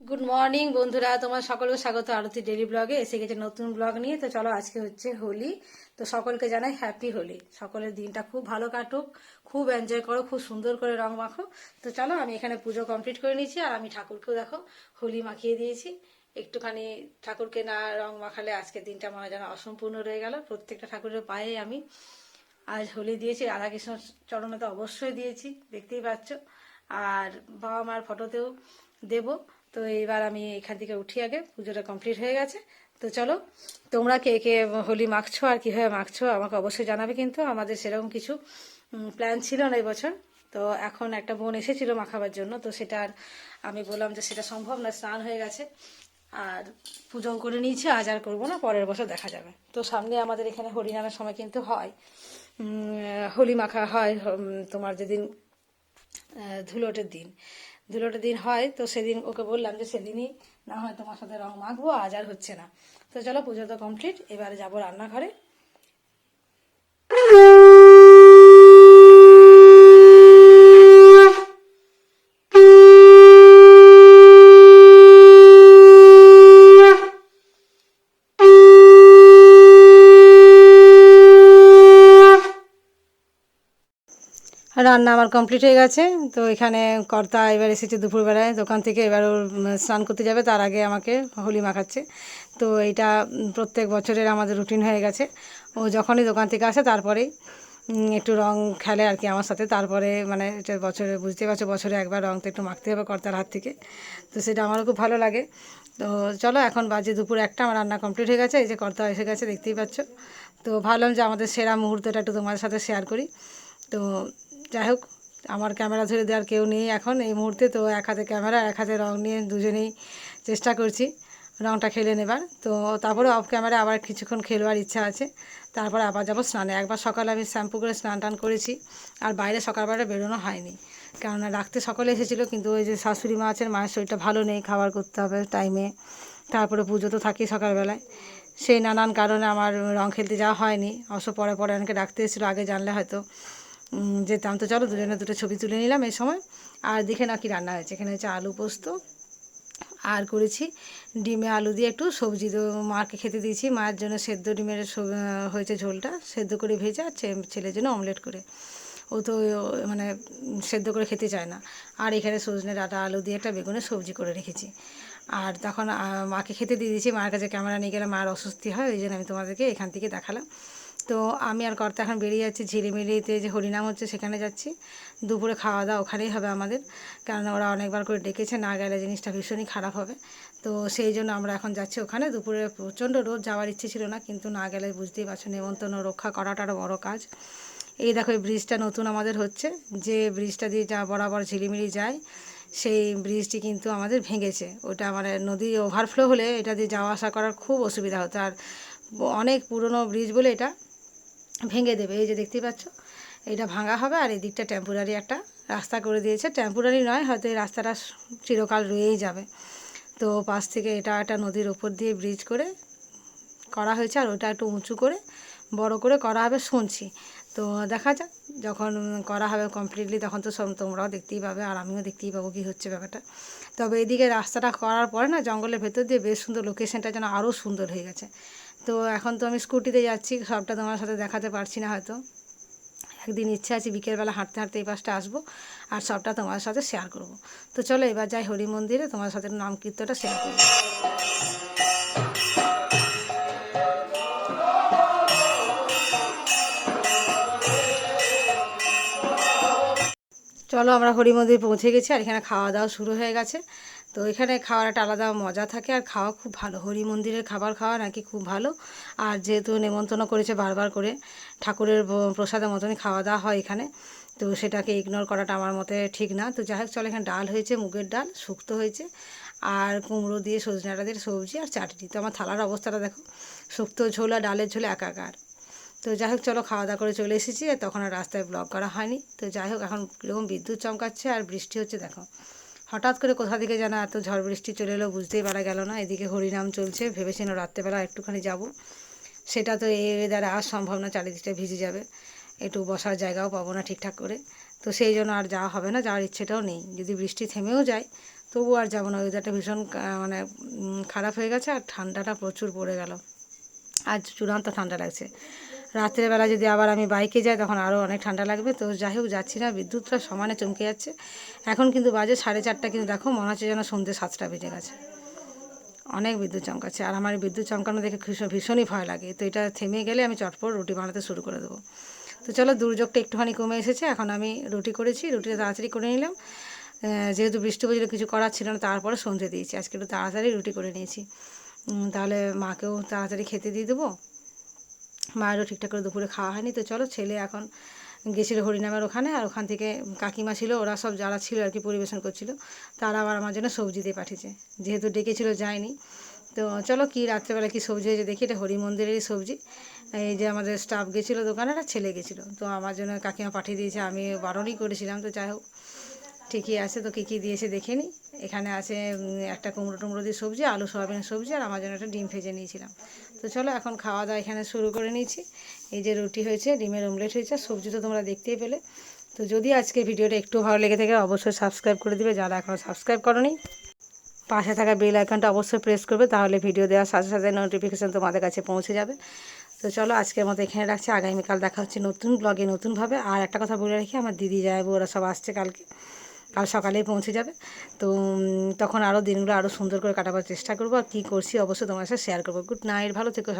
Good morning বন্ধুরা। তোমার সকলকে স্বাগত আরতি ডেলি ব্লগে এসে গেছে নতুন ব্লগ নিয়ে। তো চলো, আজকে হচ্ছে হোলি। তো সকলকে জানাই হ্যাপি হোলি। সকলের দিনটা খুব ভালো কাটুক, খুব এনজয় করো, খুব সুন্দর করে রং মাখো। তো চলো, আমি এখানে পুজো কমপ্লিট করে নিয়েছি। আর আমি ঠাকুরকেও দেখো, হোলি মাখিয়ে দিয়েছি। একটুখানি ঠাকুরকে না রং মাখালে আজকের দিনটা মনে যেন অসম্পূর্ণ রয়ে গেল। প্রত্যেকটা ঠাকুরের পায়ে আমি আজ হোলি দিয়েছি। রাধাকৃষ্ণ চরণে তো অবশ্যই দিয়েছি, দেখতেই পাচ্ছ। আর বাবা মার ফটোতেও দেব। তো এইবার আমি এখান থেকে উঠি আগে, পুজোটা কমপ্লিট হয়ে গেছে। তো চলো, তোমরা কে কে হোলি মাখছো আর কীভাবে মাখছো আমাকে অবশ্যই জানাবে কিন্তু আমাদের সেরকম কিছু প্ল্যান ছিল না এই বছর তো এখন একটা বোন এসেছিল মাখাবার জন্য, তো সেটা আর আমি বললাম যে সেটা সম্ভব না, স্নান হয়ে গেছে। আর পুজো করে নিয়েছি, আজ আর করব না, পরের বছর দেখা যাবে। তো সামনে আমাদের এখানে হরিনামের সময় কিন্তু হয়। হোলি মাখা হয় তোমার যেদিন ধুলোটের দিন। ধুলোটের দিন হয়, তো সেদিন ওকে বললাম যে, সেদিনই না হয় তোমার সাথে রং মাখবো, আজ আর হচ্ছে না। তো চলো পুজো তো কমপ্লিট এবারে যাব রান্নাঘরে। রান্না আমার কমপ্লিট হয়ে গেছে। তো এখানে কর্তা এবার এসেছে দুপুরবেলায়। দোকান থেকে এবার ওর স্নান করতে যাবে, তার আগে আমাকে হোলি মাখাচ্ছে। তো এটা প্রত্যেক বছরের আমাদের রুটিন হয়ে গেছে। ও যখনই দোকান থেকে আসে, তারপরেই একটু রং খেলে আর কি আমার সাথে। তারপরে মানে এটা বছরে বুঝতে পারছ, বছরে একবার রং তো একটু মাখতে হবে কর্তার হাত থেকে। তো সেটা আমারও খুব ভালো লাগে। তো চলো, এখন বাজে দুপুর একটা, আমার রান্না কমপ্লিট হয়ে গেছে। এই যে কর্তা এসে গেছে, দেখতেই পাচ্ছ। তো ভাবলাম যে আমাদের সেরা মুহূর্তটা একটু তোমাদের সাথে শেয়ার করি। তো যাই হোক, আমার ক্যামেরা ধরে দেওয়ার কেউ নেই এখন এই মুহূর্তে, তো এক হাতে ক্যামেরা এক হাতে রং নিয়ে দুজনেই চেষ্টা করছি রংটা খেলে নেবার। তো তারপরে অফ ক্যামেরা আবার কিছুক্ষণ খেলবার ইচ্ছা আছে। তারপরে আবার যাব স্নানে। একবার সকালে আমি শ্যাম্পু করে স্নান টান করেছি, আর বাইরে সকালবেলা বেরোনো হয়নি। কেননা রাখতে সকলে এসেছিল, কিন্তু ওই যে শাশুড়ি মা আছেন, মায়ের শরীরটা ভালো নেই, খাবার করতে হবে টাইমে তারপরে পুজো তো থাকি সকালবেলায়। সেই নানান কারণে আমার রং খেলতে যাওয়া হয়নি। অবশ্য পরে পরে অনেকে ডাকতে এসেছিল, আগে জানলে হয়তো যেতাম তো চলো দুজনে দুটো ছবি তুলে নিলাম এই সময়। আর দেখে না কি রান্না হয়েছে। এখানে হচ্ছে আলু পোস্ত, আর করেছি ডিমে আলু দিয়ে একটু সবজি। মাকে খেতে দিয়েছি। মায়ের জন্য সেদ্ধ ডিমের হয়েছে ঝোলটা। সেদ্ধ করে ভেজে আর ছেলের জন্য অমলেট করে। ও তো মানে সেদ্ধ করে খেতে চায় না। আর এখানে সজনে ডাঁটা আলু দিয়ে একটা বেগুনের সবজি করে রেখেছি। আর তখন মাকে খেতে দিয়ে দিয়েছি। মার কাছে ক্যামেরা নিয়ে গেলে মার অস্বস্তি হয়, ওই জন্য আমি তোমাদেরকে এখান থেকে দেখালাম। তো আমি আর কর্তা এখন বেরিয়ে যাচ্ছি ঝিলিমিলিতে যে হরিনাম হচ্ছে সেখানে যাচ্ছি। দুপুরে খাওয়া দাওয়া ওখানেই হবে আমাদের। কারণ ওরা অনেকবার করে ডেকেছে, না গেলে জিনিসটা ভীষণই খারাপ হবে। তো সেই জন্য আমরা এখন যাচ্ছি ওখানে। দুপুরে প্রচণ্ড রোদ, যাওয়ার ইচ্ছে ছিল না, কিন্তু না গেলে বুঝতেই পারছ, নেমন্তন্ন রক্ষা করাটা আরও বড়ো কাজ। এই দেখো, এই ব্রিজটা নতুন আমাদের হচ্ছে। যে ব্রিজটা দিয়ে যা বরাবর ঝিলিমিলি যায়, সেই ব্রিজটি কিন্তু আমাদের ভেঙেছে। ওটা মানে নদী ওভারফ্লো হলে এটা দিয়ে যাওয়া আসা করার খুব অসুবিধা হতো। আর অনেক পুরনো ব্রিজ বলে এটা ভেঙে দেবে। এই যে দেখতেই পাচ্ছ এটা ভাঙা হবে আর এই দিকটা টেম্পোরারি একটা রাস্তা করে দিয়েছে। টেম্পোরারি নয়, হয়তো এই রাস্তাটা চিরকাল রয়েই যাবে। তো পাশ থেকে এটা একটা নদীর ওপর দিয়ে ব্রিজ করে করা হয়েছে আর ওটা একটু উঁচু করে, বড় করে করা হবে শুনছি। তো দেখা যাক, যখন করা হবে কমপ্লিটলি তখন তো সব তোমরাও দেখতেই পাবে আর আমিও দেখতেই পাবো কী হচ্ছে ব্যাপারটা। তবে এদিকে রাস্তাটা করার পরে না, জঙ্গলের ভেতর দিয়ে বেশ সুন্দর লোকেশনটা যেন আরও সুন্দর হয়ে গেছে। তো এখন তো আমি স্কুটিতে যাচ্ছি, সবটা তোমার সাথে দেখাতে পারছি না হয়তো। একদিন ইচ্ছে আছে বিকেলবেলা হাঁটতে হাঁটতে এই পাশটা আসব আর সবটা তোমার সাথে শেয়ার করব। তো চলো এবার যাই হরি মন্দিরে, তোমার সাথে নাম কীর্তনটা শেয়ার করব। চলো আমরা হরি মন্দির পৌঁছে গেছি আর এখানে খাওয়া দাওয়া শুরু হয়ে গেছে। তো এখানে খাওয়ার একটা আলাদা মজা থাকে আর খাওয়া খুব ভালো। হরি মন্দিরের খাবার খাওয়া নাকি খুব ভালো। আর যেহেতু নেমন্তন্ন করেছে বারবার করে, ঠাকুরের প্রসাদের মতনই খাওয়া দাওয়া হয় এখানে। তো সেটাকে ইগনোর করাটা আমার মতে ঠিক না। তো যাই হোক, চলো এখানে ডাল হয়েছে, মুগের ডাল, শুক্তো হয়েছে, আর কুমড়ো দিয়ে, সজনে ডাঁটা দিয়ে, সবজি আর চাটনি। তো আমার থালার অবস্থাটা দেখো, শুক্তো ঝোল আর ডালের ঝোলে একাকার। তো যাই হোক, চলো খাওয়া দাওয়া করে চলে এসেছি। আর তখন আর রাস্তায় ব্লগ করা হয়নি। তো যাই হোক, এখন কীরকম বিদ্যুৎ চমকাচ্ছে আর বৃষ্টি হচ্ছে, দেখো। হঠাৎ করে কোথা থেকে যেন এত ঝড় বৃষ্টি চলে এলো বুঝতেই পারা গেল না। এদিকে হরিনাম চলছে ভেবেছিলাম রাত্রেবেলা একটুখানি যাব। সেটা তো এই ওয়েদারে আর সম্ভব না, চারিদিকটা ভিজে যাবে। একটু বসার জায়গাও পাবো না ঠিকঠাক করে। তো সেই জন্য আর যাওয়া হবে না, যাওয়ার ইচ্ছেটাও নেই। যদি বৃষ্টি থেমেও যায়, তবু আর যাব না। ওয়েদারটা ভীষণ মানে খারাপ হয়ে গেছে আর ঠান্ডাটা প্রচুর পড়ে গেল। আজ চূড়ান্ত ঠান্ডা লাগছে। রাত্রেবেলা যদি আবার আমি বাইকে যাই, তখন আরও অনেক ঠান্ডা লাগবে। তো যাই হোক, যাচ্ছি না। বিদ্যুৎটা সমানে চমকে যাচ্ছে। এখন কিন্তু বাজে সাড়ে চারটা কিন্তু দেখো, মনে হচ্ছে যেন সন্ধ্যে সাতটা বেজে গেছে। অনেক বিদ্যুৎ চমকাচ্ছে। আর আমার বিদ্যুৎ চমকানো দেখে ভীষণ ভীষণই ভয় লাগে। তো এটা থেমে গেলে আমি চটপট রুটি বানাতে শুরু করে দেবো। তো চলো, দুর্যোগটা একটুখানি কমে এসেছে। এখন আমি রুটি করেছি। রুটিটা তাড়াতাড়ি করে নিলাম। যেহেতু বৃষ্টি পড়ছিল, কিছু করার ছিল না, তারপরে সন্ধে দিয়েছি। আজকে একটু তাড়াতাড়ি রুটি করে নিয়েছি। তাহলে মাকেও তাড়াতাড়ি খেতে দিয়ে দেবো। মায়েরও ঠিকঠাক করে দুপুরে খাওয়া হয়নি। তো চলো ছেলে এখন গেছিল হরিনামের ওখানে আর ওখান থেকে কাকিমা ছিল, ওরা সব যারা ছিল আর কি পরিবেশন করছিল, তারা আবার আমার জন্য সবজি দিয়ে পাঠিয়েছে। যেহেতু ডেকেছিল যায়নি। তো চলো কি রাত্রেবেলা কি সবজি হয়েছে দেখি, এটা হরি মন্দিরেরই সবজি। এই যে আমাদের স্টাফ গেছিল দোকানে আর ছেলে গেছিল। তো আমার জন্য কাকিমা পাঠিয়ে দিয়েছে, আমি বারণই করেছিলাম, তো যাই হোক। ঠিকই আছে তো, কী কী দিয়েছে দেখে নিই। এখানে আছে একটা কুমড়ো টুমড়ো দিয়ে সবজি, আলু সোয়াবিনের সবজি, আর আমার জন্য একটা ডিম ভেজে নিয়েছিলাম। তো চলো, এখন খাওয়া দাওয়া এখানে শুরু করে নিয়েছি। এই যে রুটি হয়েছে, ডিমের অমলেট হয়েছে সবজি তো তোমরা দেখতেই পেলে। তো যদি আজকে ভিডিওটা একটু ভালো লেগে থাকে, অবশ্যই সাবস্ক্রাইব করে দিবে। যারা এখনও সাবস্ক্রাইব করনি, পাশে থাকা বেল আইকনটা অবশ্যই প্রেস করবে, তাহলে ভিডিও দেওয়ার সাথে সাথে নোটিফিকেশান তোমাদের কাছে পৌঁছে যাবে। তো চলো, আজকের মতো এখানে রাখছি। আগামীকাল দেখা হচ্ছে নতুন ব্লগে নতুনভাবে। আর একটা কথা বলে রাখি, আমার দিদি যাইবো ওরা সব আসছে কালকে। কাল সকালেই পৌঁছে যাবে। তো তখন আরও দিনগুলো আরও সুন্দর করে কাটাবার চেষ্টা করব। আর কী করছি অবশ্যই তোমার সাথে শেয়ার করব। গুড নাইট ভালো থেকো।